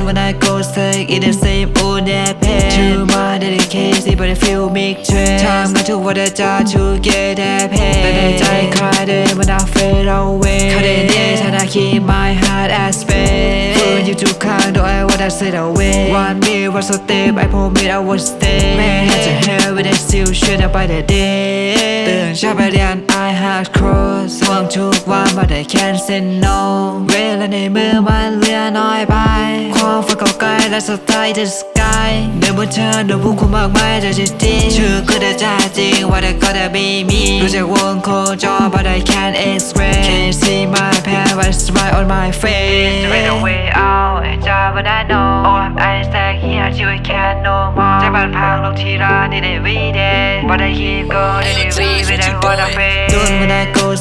Don't wanna go sick in the same old that pain Too much dedication but I feel big train ทำกันทุกวันจะ to get that pain แต่ในใจใครเดินมัน I fade away เขาได้เดชนะ keep my heart at space ฟื้นอยู่ทุกครั้งโดย I wanna sit away One me was a step I promise I would stay แม้จะ hell with I still should by the day ตื่นเช้าไปเรียน I had cross ห่วงทุกวัน but I can't say no เวลาในมือมัน 가해라서 타이드 스카이 내부터 너무 고막마에 자질지 축구다 자지 What I gotta be me? 도제 원코 줘 But I can't express Can't see my pain But smile on my face Straight away out 잡은 I know. All I'm I stay here till I can't no more. 제발 방록 티라 니네 위대. But I keep going 니네 위대 What I feel. 눈물에 꽃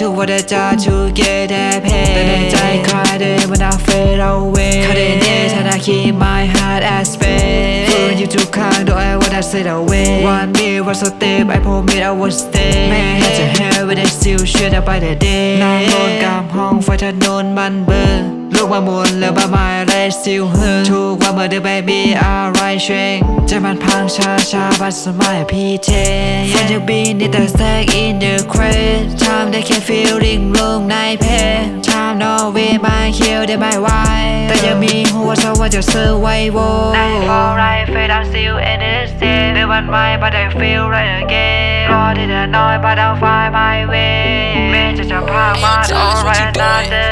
train ทำกันทุกวันจะ to get that pain แต่ในใจใครเดินมัน I fade away เขาได้เดชนะ keep my heart at space ฟื้นอยู่ทุกครั้งโดย I wanna sit away One me was a step I promise I would stay แม้จะ hell with I still should by the day นั่งบนกำห้องไฟถนนมันเบิร์ลูกมาหมุนแล้วบาไม้ไรสิวหือทุกวันเมื่อเดือ baby alright เชงใจมันพังช้าช้าบัดสมัยพี่เทฝันจะบินในแต่ stack in the crate ทำได้แค่ feeling ลงในเพลง Time no way มาเคียวได้ไม่ไหวแต่ยังมีหัวเธอว่าจะซื้อไว้โว้ Night for right fade I still in this day ในวันใหม่ but I feel right again รอที่จะน้อย but I'll find my way แม้จะจะพามา alright another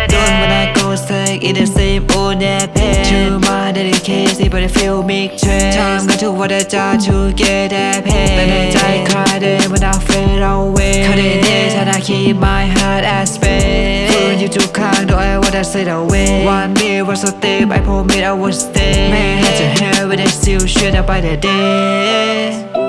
sick in the same old that pain Too much dedication but I feel big train ทำกันทุกวันจะ to get that pain แต่ในใจใครเดินมัน I fade away เขาได้เดชนะ keep my heart at space ฟื้นอยู่ทุกครั้งโดย I wanna sit away One me was a step I promise I would stay แม้จะ hell with I still should by the day